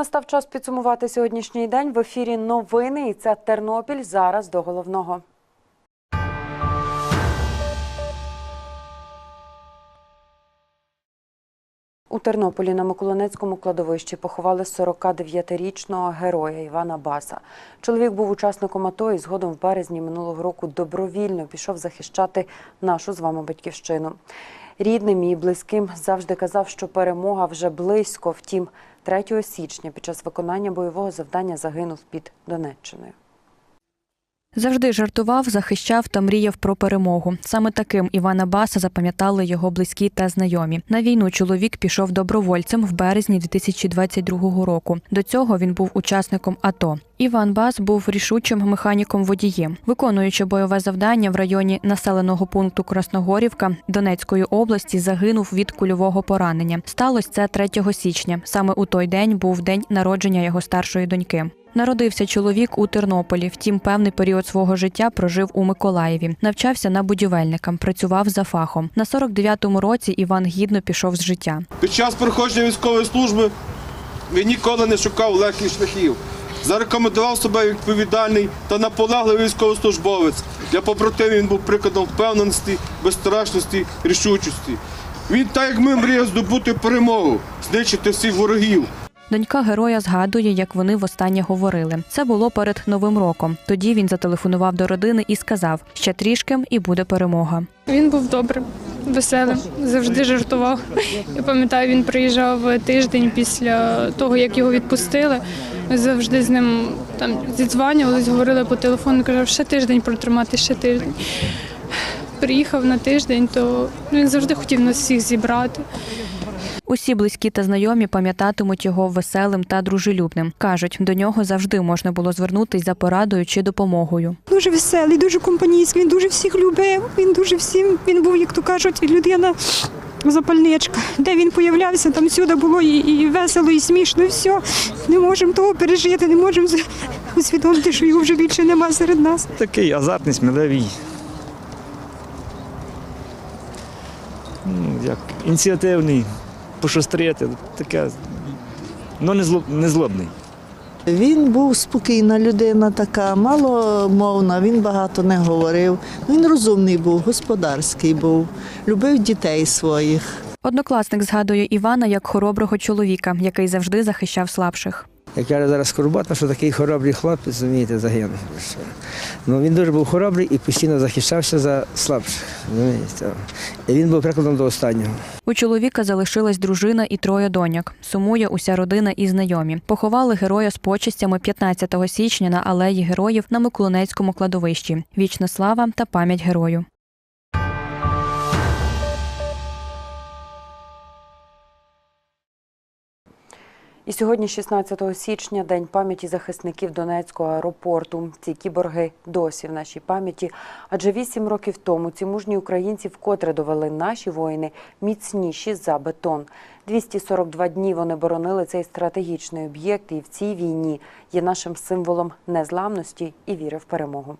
Настав час підсумувати сьогоднішній день в ефірі новини. І це Тернопіль. Зараз до головного. У Тернополі на Миколинецькому кладовищі поховали 49-річного героя Івана Баса. Чоловік був учасником АТО і згодом в березні минулого року добровільно пішов захищати нашу з вами батьківщину. Рідним і близьким завжди казав, що перемога вже близько. Втім, 3 січня під час виконання бойового завдання загинув під Донеччиною. Завжди жартував, захищав та мріяв про перемогу. Саме таким Івана Баса запам'ятали його близькі та знайомі. На війну чоловік пішов добровольцем в березні 2022 року. До цього він був учасником АТО. Іван Бас був рішучим механіком водієм, виконуючи бойове завдання в районі населеного пункту Красногорівка Донецької області, загинув від кульового поранення. Сталося це 3 січня. Саме у той день був день народження його старшої доньки. Народився чоловік у Тернополі. Втім, певний період свого життя прожив у Миколаєві. Навчався на будівельника, працював за фахом. На 49-му році Іван гідно пішов з життя. Під час проходження військової служби він ніколи не шукав легких шляхів. Зарекомендував себе відповідальний та наполегливий військовослужбовець. Для побратимів він був прикладом впевненості, безстрашності, рішучості. Він, так як ми, мріяв здобути перемогу, знищити всіх ворогів. Донька героя згадує, як вони востаннє говорили. Це було перед новим роком. Тоді він зателефонував до родини і сказав: ще трішки і буде перемога. Він був добрим, веселим, завжди жартував. Я пам'ятаю, він приїжджав тиждень після того, як його відпустили. Ми завжди з ним там зідзванювались, говорили по телефону, казав, ще тиждень протримати, ще тиждень. Приїхав на тиждень, то він завжди хотів нас всіх зібрати. Усі близькі та знайомі пам'ятатимуть його веселим та дружелюбним. кажуть, до нього завжди можна було звернутись за порадою чи допомогою. Дуже веселий, дуже компанійський, він дуже всіх любив, він дуже всім, він був, як то кажуть, людина запальничка. Де він появлявся, там всюди було і, і весело, і смішно, і все. Не можемо того пережити, не можемо з- усвідомити, що його вже більше нема серед нас. Такий азартний, сміливий. Як ініціативний, пошустрити, таке, ну не, злоб, не злобний. Він був спокійна людина, така маломовна, він багато не говорив. Ну, Він розумний був, господарський був, любив дітей своїх. Однокласник згадує Івана як хороброго чоловіка, який завжди захищав слабших. Я зараз скорботно, що такий хоробрий хлопець, розумієте, загинув. Ну, він дуже був хоробрий і постійно захищався за слабших. розумієте. І він був прикладом до останнього. У чоловіка залишилась дружина і троє доньок. Сумує уся родина і знайомі. Поховали героя з почестями 15 січня на алеї героїв на Миколинецькому кладовищі. Вічна слава та пам'ять герою. І сьогодні, 16 січня, день пам'яті захисників Донецького аеропорту. Ці кіборги досі в нашій пам'яті. Адже вісім років тому ці мужні українці вкотре довели наші воїни міцніші за бетон. 242 дні вони боронили цей стратегічний об'єкт, і в цій війні є нашим символом незламності і віри в перемогу.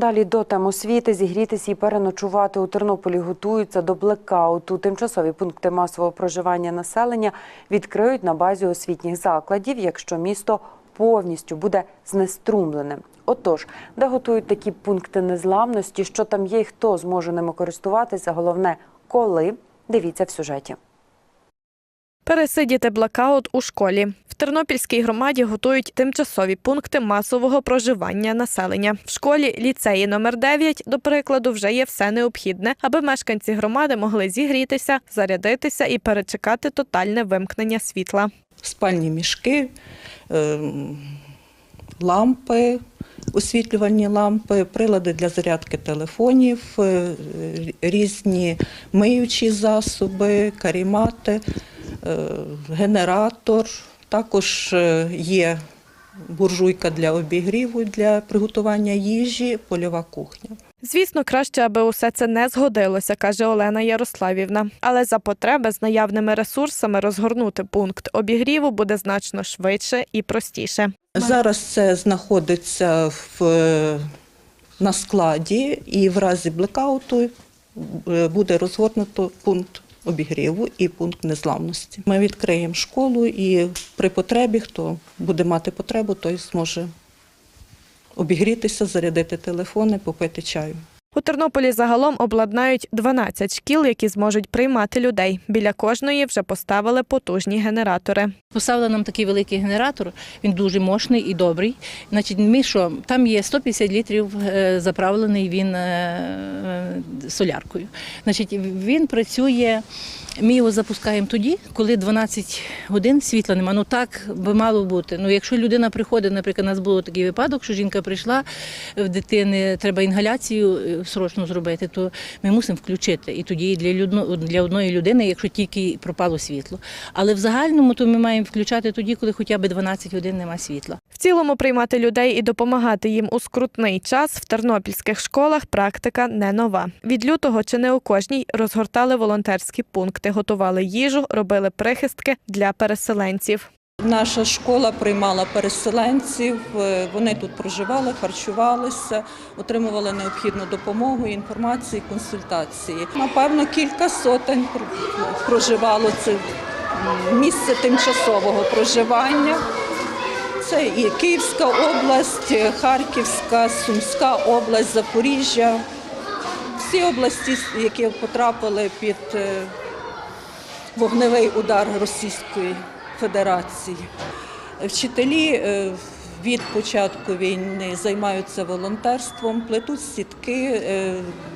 Далі до тем освіти зігрітися і переночувати у Тернополі готуються до блекауту. Тимчасові пункти масового проживання населення відкриють на базі освітніх закладів, якщо місто повністю буде знеструмлене. Отож, де готують такі пункти незламності, що там є і хто зможе ними користуватися, головне коли дивіться в сюжеті. Пересидіти блокаут у школі. В Тернопільській громаді готують тимчасові пункти масового проживання населення. В школі ліцеї номер 9, до прикладу, вже є все необхідне, аби мешканці громади могли зігрітися, зарядитися і перечекати тотальне вимкнення світла. спальні мішки, ем, лампи, освітлювальні лампи, прилади для зарядки телефонів, е, різні миючі засоби, карімати, генератор. Також е, є буржуйка для обігріву, для приготування їжі, польова кухня. Звісно, краще, аби усе це не згодилося, каже Олена Ярославівна. Але за потреби з наявними ресурсами розгорнути пункт обігріву буде значно швидше і простіше. Зараз це знаходиться в, е, на складі і в разі блекауту е, буде розгорнуто пункт обігріву і пункт незламності. Ми відкриємо школу і при потребі, хто буде мати потребу, той зможе обігрітися, зарядити телефони, попити чаю. У Тернополі загалом обладнають 12 шкіл, які зможуть приймати людей. Біля кожної вже поставили потужні генератори. Поставили нам такий великий генератор, він дуже мощний і добрий. Значить, ми що, там є 150 літрів е, заправлений він е, е, соляркою. Значить, він працює, ми його запускаємо тоді, коли 12 годин світла нема. Ну так би мало бути. Ну, якщо людина приходить, наприклад, у нас був такий випадок, що жінка прийшла, в дитини треба інгаляцію срочно зробити, то ми мусимо включити. І тоді для, людно, для одної людини, якщо тільки пропало світло. Але в загальному то ми маємо включати тоді, коли хоча б 12 годин нема світла. В цілому приймати людей і допомагати їм у скрутний час в тернопільських школах практика не нова. Від лютого чи не у кожній розгортали волонтерські пункти, готували їжу, робили прихистки для переселенців. Наша школа приймала переселенців, е, вони тут проживали, харчувалися, отримували необхідну допомогу, інформацію, консультації. Напевно, кілька сотень проживало це місце тимчасового проживання. Це і Київська область, Харківська, Сумська область, Запоріжжя. Всі області, які потрапили під е, вогневий удар Російської Федерації. Вчителі е, від початку війни займаються волонтерством, плетуть сітки, е,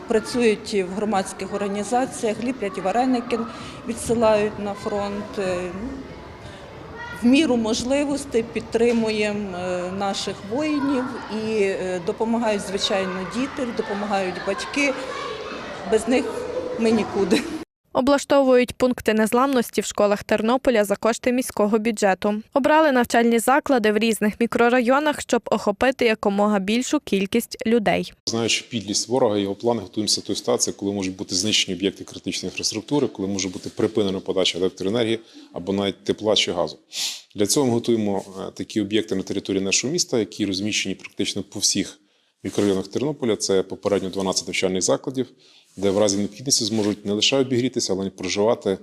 працюють в громадських організаціях, ліплять вареники, відсилають на фронт. Е, В міру можливостей підтримуємо наших воїнів і допомагають, звичайно, діти, допомагають батьки. Без них ми нікуди. Облаштовують пункти незламності в школах Тернополя за кошти міського бюджету. Обрали навчальні заклади в різних мікрорайонах, щоб охопити якомога більшу кількість людей. Знаючи підлість ворога, його плани готуємося до ситуації, коли можуть бути знищені об'єкти критичної інфраструктури, коли може бути припинена подача електроенергії або навіть тепла чи газу. Для цього ми готуємо е, такі об'єкти на території нашого міста, які розміщені практично по всіх мікрорайонах Тернополя. Це попередньо 12 навчальних закладів, де в разі необхідності зможуть не лише обігрітися, але й проживати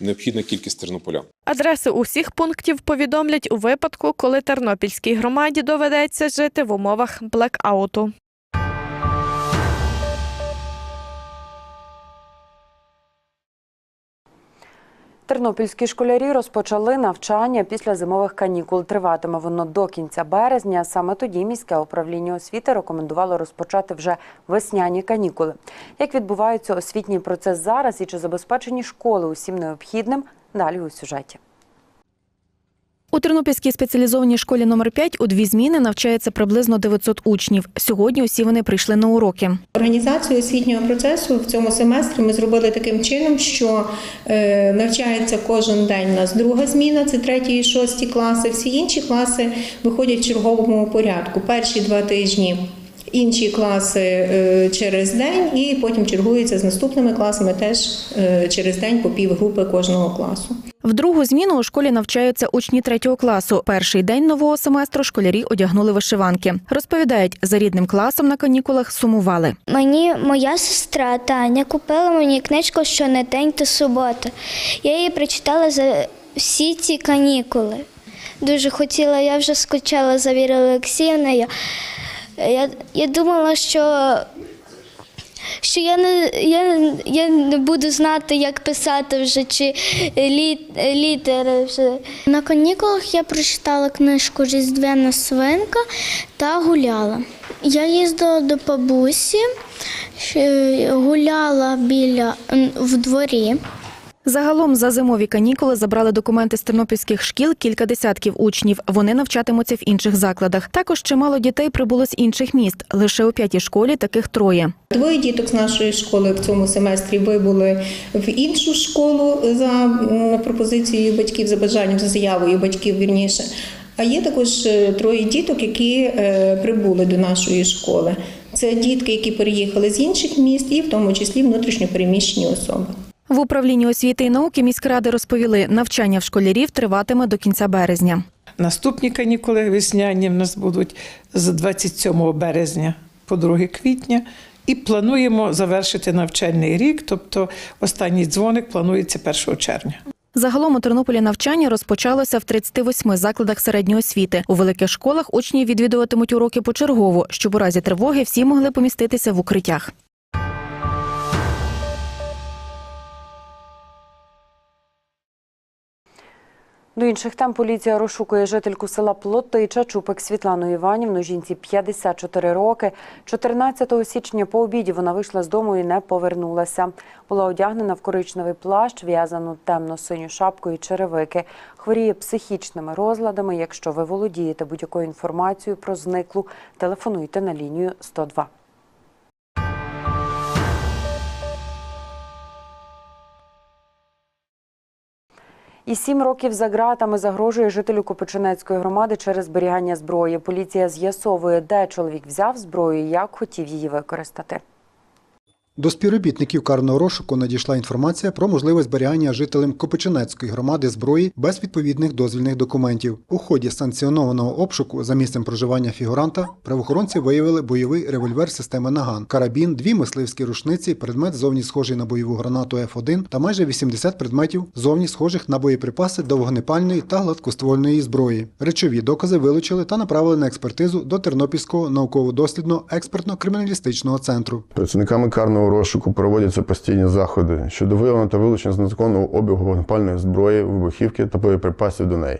необхідна кількість тернополян. Адреси усіх пунктів повідомлять у випадку, коли тернопільській громаді доведеться жити в умовах блекауту. Тернопільські школярі розпочали навчання після зимових канікул. Триватиме воно до кінця березня. Саме тоді міське управління освіти рекомендувало розпочати вже весняні канікули. Як відбувається освітній процес зараз і чи забезпечені школи усім необхідним? Далі у сюжеті. У Тернопільській спеціалізованій школі номер 5 у дві зміни навчається приблизно 900 учнів. Сьогодні усі вони прийшли на уроки. Організацію освітнього процесу в цьому семестрі ми зробили таким чином, що е, навчається кожен день у нас друга зміна, це треті і шості класи. Всі інші класи виходять в черговому порядку. Перші два тижні. Інші класи е, через день і потім чергуються з наступними класами теж е, через день по півгрупи кожного класу. В другу зміну у школі навчаються учні третього класу. Перший день нового семестру школярі одягнули вишиванки. Розповідають, за рідним класом на канікулах сумували. Мені моя сестра Таня купила мені книжку «Що не день, то субота. Я її прочитала за всі ці канікули. Дуже хотіла, я вже скучала за Вірою Олексіївною. Я, я думала, що, що я, не, я, я не буду знати, як писати вже чи лі, літери. Вже. На канікулах я прочитала книжку Різдвяна свинка та гуляла. Я їздила до бабусі, гуляла біля в дворі. Загалом за зимові канікули забрали документи з тернопільських шкіл кілька десятків учнів. Вони навчатимуться в інших закладах. Також чимало дітей прибуло з інших міст. Лише у п'ятій школі таких троє. Двоє діток з нашої школи в цьому семестрі вибули в іншу школу за пропозицією батьків, за бажанням, за заявою батьків вірніше. А є також е, троє діток, які е, прибули до нашої школи. Це дітки, які переїхали з інших міст, і в тому числі внутрішньопереміщені особи. В управлінні освіти і науки міськради розповіли, навчання в школярів триватиме до кінця березня. Наступні канікули весняні в нас будуть з 27 березня по 2 квітня. І плануємо завершити навчальний рік, тобто останній дзвоник планується 1 червня. Загалом у Тернополі навчання розпочалося в 38 закладах середньої освіти. У великих школах учні відвідуватимуть уроки почергово, щоб у разі тривоги всі могли поміститися в укриттях. До інших тем поліція розшукує жительку села Плотича Чупик Світлану Іванівну. Жінці 54 роки. 14 січня по обіді вона вийшла з дому і не повернулася. Була одягнена в коричневий плащ, в'язану темно-синю шапку і черевики. Хворіє психічними розладами. Якщо ви володієте будь-якою інформацією про зниклу, телефонуйте на лінію 102. І сім років за ґратами загрожує жителю Копичинецької громади через зберігання зброї. Поліція з'ясовує, де чоловік взяв зброю і як хотів її використати. До співробітників карного розшуку надійшла інформація про можливе зберігання жителем Копичинецької громади зброї без відповідних дозвільних документів. У ході санкціонованого обшуку за місцем проживання фігуранта правоохоронці виявили бойовий револьвер системи Наган, карабін, дві мисливські рушниці, предмет зовні схожий на бойову гранату F1 та майже 80 предметів зовні схожих на боєприпаси до вогнепальної та гладкоствольної зброї. Речові докази вилучили та направили на експертизу до Тернопільського науково-дослідного експертно-криміналістичного центру. Працівниками карного розшуку проводяться постійні заходи щодо виявлення та вилучення з незаконного обігу вогнепальної зброї, вибухівки та боєприпасів до неї.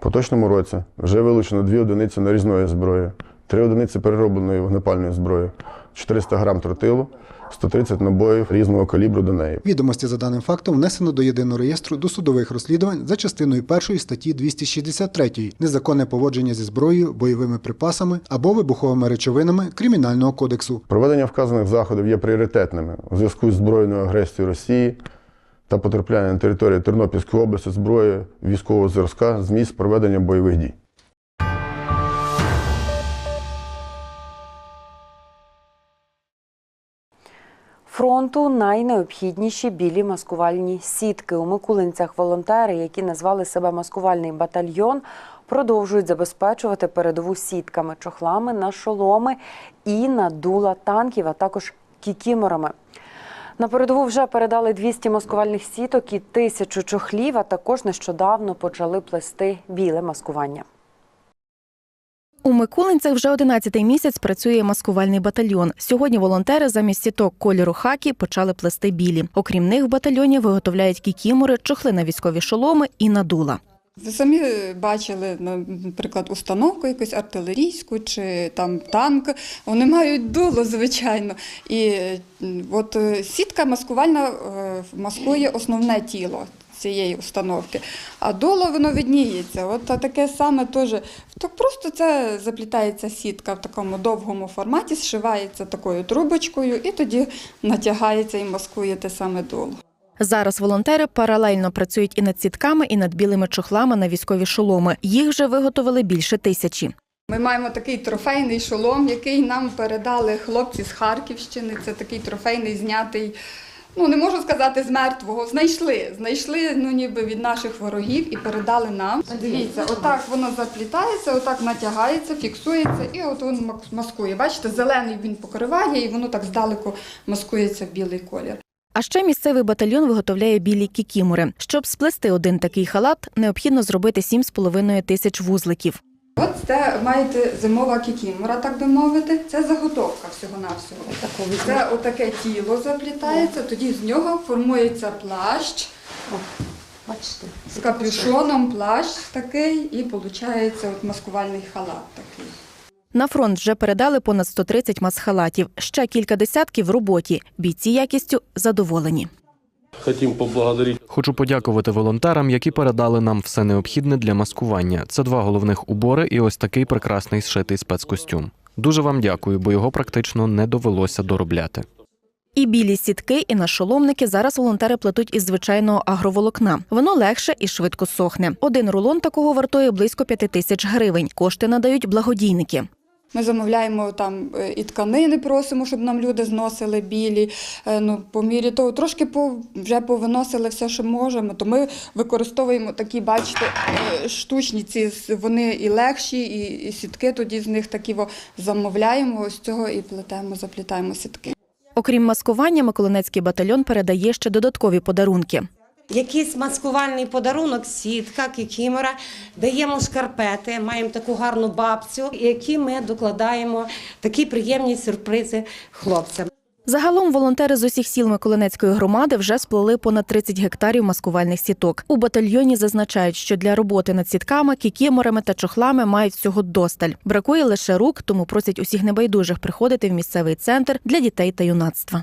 В поточному році вже вилучено дві одиниці нарізної зброї, три одиниці переробленої вогнепальної зброї, 400 грам тротилу, 130 набоїв різного калібру до неї. Відомості за даним фактом внесено до єдиного реєстру досудових розслідувань за частиною першої статті 263 незаконне поводження зі зброєю, бойовими припасами або вибуховими речовинами Кримінального кодексу. Проведення вказаних заходів є пріоритетними у зв'язку з збройною агресією Росії та потрапляння на територію Тернопільської області зброї військового зразка з місць проведення бойових дій. Фронту найнеобхідніші білі маскувальні сітки. У Микулинцях волонтери, які назвали себе маскувальний батальйон, продовжують забезпечувати передову сітками, чохлами на шоломи і на дула танків, а також кікіморами. На передову вже передали 200 маскувальних сіток і тисячу чохлів, а також нещодавно почали плести біле маскування. У Микулинцях вже 11-й місяць працює маскувальний батальйон. Сьогодні волонтери замість сіток кольору хакі почали плести білі. Окрім них, в батальйоні виготовляють кікімори, чохли на військові шоломи і надула. Ви самі бачили, наприклад, установку якусь артилерійську чи там танк. Вони мають дуло, звичайно. І от е, сітка маскувальна е, маскує основне тіло цієї установки. А дуло воно видніється. От таке саме теж. Так просто це заплітається сітка в такому довгому форматі, зшивається такою трубочкою і тоді натягається і маскує те саме дуло. Зараз волонтери паралельно працюють і над сітками, і над білими чохлами на військові шоломи. Їх вже виготовили більше тисячі. Ми маємо такий трофейний шолом, який нам передали хлопці з Харківщини. Це такий трофейний знятий. Ну не можу сказати з мертвого. Знайшли, знайшли ну ніби від наших ворогів і передали нам. Дивіться, отак воно заплітається, отак натягається, фіксується, і от мак- маскує. Бачите, зелений він покриває, і воно так здалеку маскується в білий колір. А ще місцевий батальйон виготовляє білі кікімори. Щоб сплести один такий халат, необхідно зробити 7,5 тисяч вузликів. От це маєте зимова кікімора, так би мовити. Це заготовка всього-навсього. Це отаке тіло заплітається, тоді з нього формується плащ. З капюшоном плащ такий і виходить от маскувальний халат такий. На фронт вже передали понад 130 масхалатів. Ще кілька десятків в роботі. Бійці якістю задоволені. Хотім поблагодарити. Хочу подякувати волонтерам, які передали нам все необхідне для маскування. Це два головних убори і ось такий прекрасний зшитий спецкостюм. Дуже вам дякую, бо його практично не довелося доробляти. І білі сітки, і нашоломники зараз волонтери плетуть із звичайного агроволокна. Воно легше і швидко сохне. Один рулон такого вартує близько п'яти тисяч гривень. Кошти надають благодійники. Ми замовляємо там е, і тканини, просимо, щоб нам люди зносили білі. Е, Ну, по мірі того, трошки по, вже повиносили все, що можемо. То ми використовуємо такі, бачите, е, штучні ці, вони і легші, і, і сітки тоді з них такі во, замовляємо, ось цього і плетемо, заплітаємо сітки. Окрім маскування, Миколинецький батальйон передає ще додаткові подарунки. Якийсь маскувальний подарунок, сітка, кікімора, даємо шкарпети, маємо таку гарну бабцю, які ми докладаємо такі приємні сюрпризи хлопцям. Загалом волонтери з усіх сіл Миколинецької громади вже сплели понад 30 гектарів маскувальних сіток. У батальйоні зазначають, що для роботи над сітками, кікіморами та чохлами мають всього досталь. Бракує лише рук, тому просять усіх небайдужих приходити в місцевий центр для дітей та юнацтва.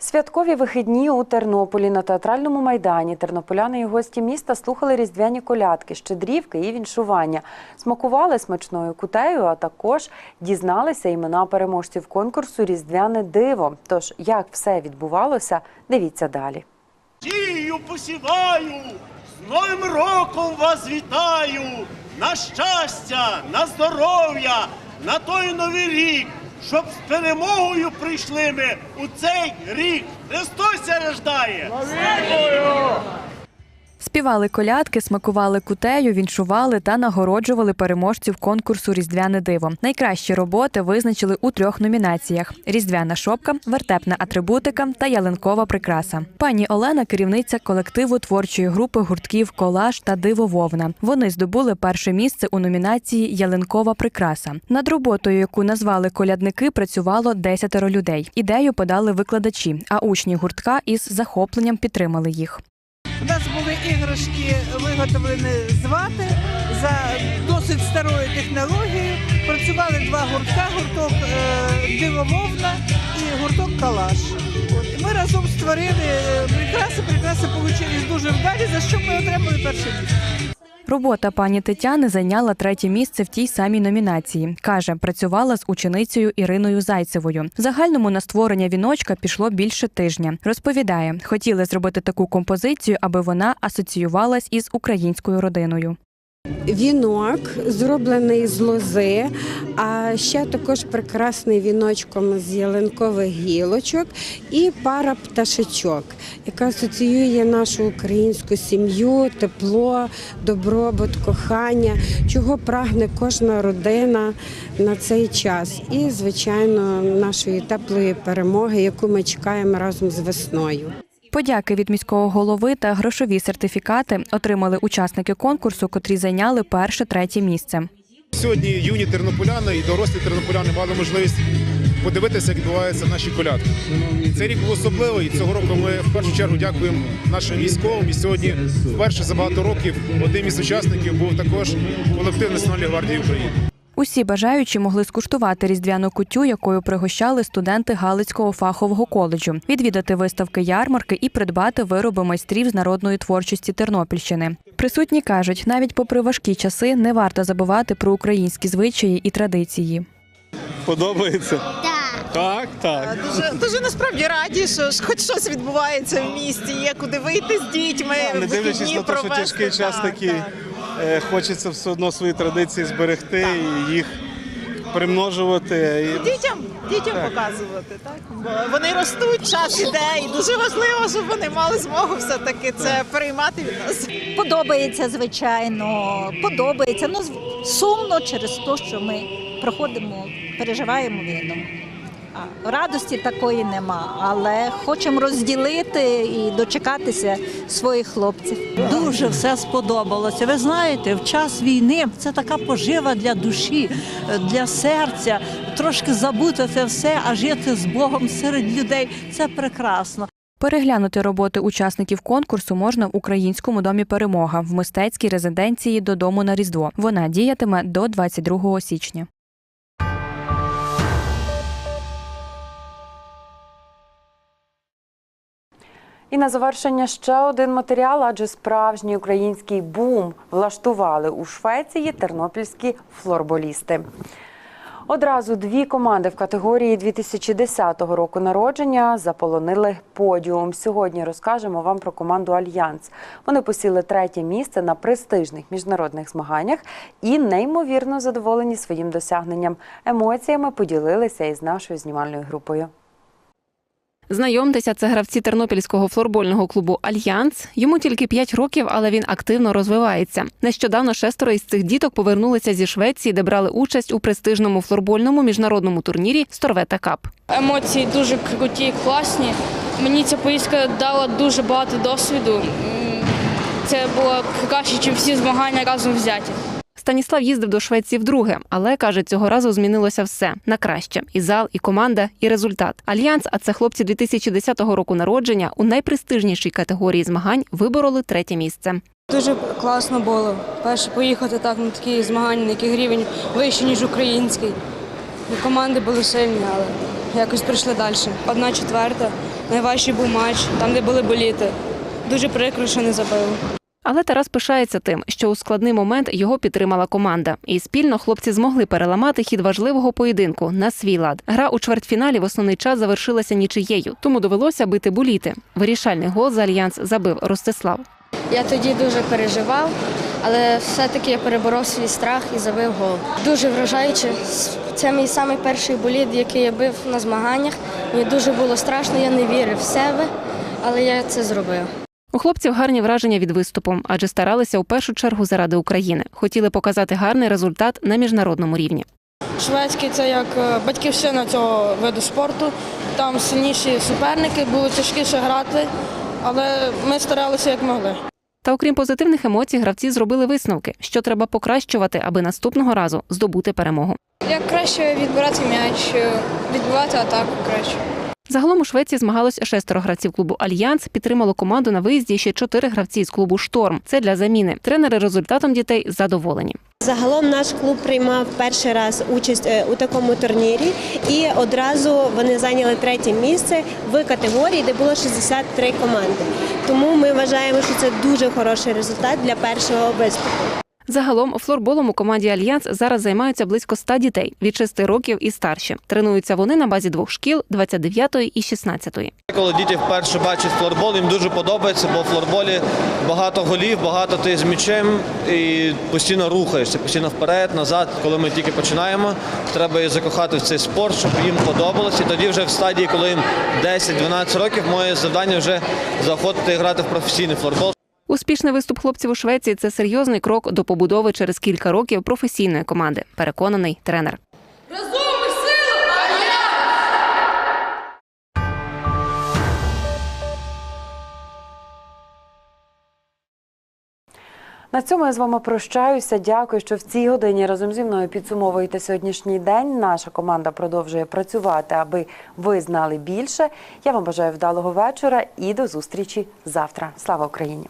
Святкові вихідні у Тернополі на театральному майдані тернополяни і гості міста слухали різдвяні колядки, щедрівки і віншування. Смакували смачною кутею, а також дізналися імена переможців конкурсу Різдвяне диво. Тож, як все відбувалося, дивіться далі. Сію посіваю, з Новим роком вас вітаю! На щастя, на здоров'я, на той новий рік, щоб з перемогою прийшли ми у цей рік. Христос рождає! Співали колядки, смакували кутею, віншували та нагороджували переможців конкурсу Різдвяне диво. Найкращі роботи визначили у трьох номінаціях: Різдвяна шопка, вертепна атрибутика та ялинкова прикраса. Пані Олена керівниця колективу творчої групи гуртків Колаж та Диво Вовна. Вони здобули перше місце у номінації Ялинкова прикраса. Над роботою, яку назвали колядники, працювало десятеро людей. Ідею подали викладачі, а учні гуртка із захопленням підтримали їх. У нас були іграшки виготовлені з вати за досить старою технологією. Працювали два гуртка: гурток е, дивомовна і гурток калаш. Ми разом створили е, прикраси. Прикраси вийшли дуже вдалі, за що ми отримали перше місце. Робота пані Тетяни зайняла третє місце в тій самій номінації. Каже, працювала з ученицею Іриною Зайцевою. В загальному на створення віночка пішло більше тижня. Розповідає, хотіли зробити таку композицію, аби вона асоціювалась із українською родиною. Вінок зроблений з лози, а ще також прекрасний віночком з ялинкових гілочок і пара пташечок, яка асоціює нашу українську сім'ю, тепло, добробут, кохання, чого прагне кожна родина на цей час. І, звичайно, нашої теплої перемоги, яку ми чекаємо разом з весною. Подяки від міського голови та грошові сертифікати отримали учасники конкурсу, котрі зайняли перше третє місце. Сьогодні юні тернополяни і дорослі тернополяни мали можливість подивитися, як відбуваються наші колядки. Цей рік був особливий, і цього року ми в першу чергу дякуємо нашим військовим. І сьогодні вперше за багато років одним із учасників був також колектив Національної гвардії України. Усі бажаючі могли скуштувати різдвяну кутю, якою пригощали студенти Галицького фахового коледжу, відвідати виставки ярмарки і придбати вироби майстрів з народної творчості Тернопільщини. Присутні кажуть, навіть попри важкі часи не варто забувати про українські звичаї і традиції. Подобається? Так, так. Дуже, дуже насправді раді, що хоч щось відбувається в місті, є куди вийти з дітьми, Не дивлячись на те, що тяжкий час Так, такий, так. Хочеться все одно свої традиції зберегти і їх примножувати. І- Дітям, дітям Так. показувати, так? Бо вони ростуть, час іде, і дуже важливо, щоб вони мали змогу все-таки це переймати від нас. Подобається, звичайно, подобається. Ну, з- сумно через те, що ми проходимо, переживаємо війну. Радості такої нема, але хочемо розділити і дочекатися своїх хлопців. Дуже все сподобалося. Ви знаєте, в час війни це така пожива для душі, для серця. Трошки забути це все, а жити з Богом серед людей це прекрасно. Переглянути роботи учасників конкурсу можна в українському домі Перемога в мистецькій резиденції додому на Різдво. Вона діятиме до 22 січня. І на завершення ще один матеріал, адже справжній український бум влаштували у Швеції тернопільські флорболісти. Одразу дві команди в категорії 2010 року народження заполонили подіум. Сьогодні розкажемо вам про команду Альянс. Вони посіли третє місце на престижних міжнародних змаганнях і неймовірно задоволені своїм досягненням. Емоціями поділилися із нашою знімальною групою. Знайомтеся, це гравці тернопільського флорбольного клубу Альянс. Йому тільки 5 років, але він активно розвивається. Нещодавно шестеро із цих діток повернулися зі Швеції, де брали участь у престижному флорбольному міжнародному турнірі Сторвета Кап. Емоції дуже круті, класні. Мені ця поїздка дала дуже багато досвіду. Це було краще, ніж всі змагання разом взяті. Станіслав їздив до Швеції вдруге, але каже, цього разу змінилося все на краще: і зал, і команда, і результат. Альянс, а це хлопці 2010 року народження у найпрестижнішій категорії змагань вибороли третє місце. Дуже класно було. Перше поїхати так на такі змагання, на який рівень вищий, ніж український. Команди були сильні, але якось прийшли далі. Одна четверта, найважчий був матч, там, де були боліти. Дуже прикро, що не забили. Але Тарас пишається тим, що у складний момент його підтримала команда, і спільно хлопці змогли переламати хід важливого поєдинку на свій лад. Гра у чвертьфіналі в основний час завершилася нічиєю, тому довелося бити буліти. Вирішальний гол за альянс забив Ростислав. Я тоді дуже переживав, але все-таки я переборов свій страх і забив гол. Дуже вражаюче. Це мій самий перший болід, який я бив на змаганнях. Мені дуже було страшно, я не вірив в себе, але я це зробив. У хлопців гарні враження від виступу, адже старалися у першу чергу заради України. Хотіли показати гарний результат на міжнародному рівні. Шведський це як е, батьківщина цього виду спорту. Там сильніші суперники, було тяжкіше грати, але ми старалися як могли. Та окрім позитивних емоцій, гравці зробили висновки, що треба покращувати, аби наступного разу здобути перемогу. Як краще відбирати м'яч, відбивати атаку краще. Загалом у Швеції змагалось шестеро гравців клубу Альянс. Підтримало команду на виїзді ще чотири гравці з клубу Шторм. Це для заміни. Тренери результатом дітей задоволені. Загалом наш клуб приймав перший раз участь е, у такому турнірі, і одразу вони зайняли третє місце в категорії, де було 63 команди. Тому ми вважаємо, що це дуже хороший результат для першого виступу. Загалом флорболом у команді Альянс зараз займаються близько 100 дітей від 6 років і старші. Тренуються вони на базі двох шкіл 29 і 16. Коли діти вперше бачать флорбол, їм дуже подобається, бо в флорболі багато голів, багато ти з м'ячем і постійно рухаєшся, постійно вперед, назад. Коли ми тільки починаємо, треба закохати в цей спорт, щоб їм подобалося. І тоді вже в стадії, коли їм 10-12 років, моє завдання вже заходити і грати в професійний флорбол. Успішний виступ хлопців у Швеції це серйозний крок до побудови через кілька років професійної команди. Переконаний тренер. На цьому я з вами прощаюся. Дякую, що в цій годині разом зі мною підсумовуєте сьогоднішній день. Наша команда продовжує працювати, аби ви знали більше. Я вам бажаю вдалого вечора і до зустрічі завтра. Слава Україні!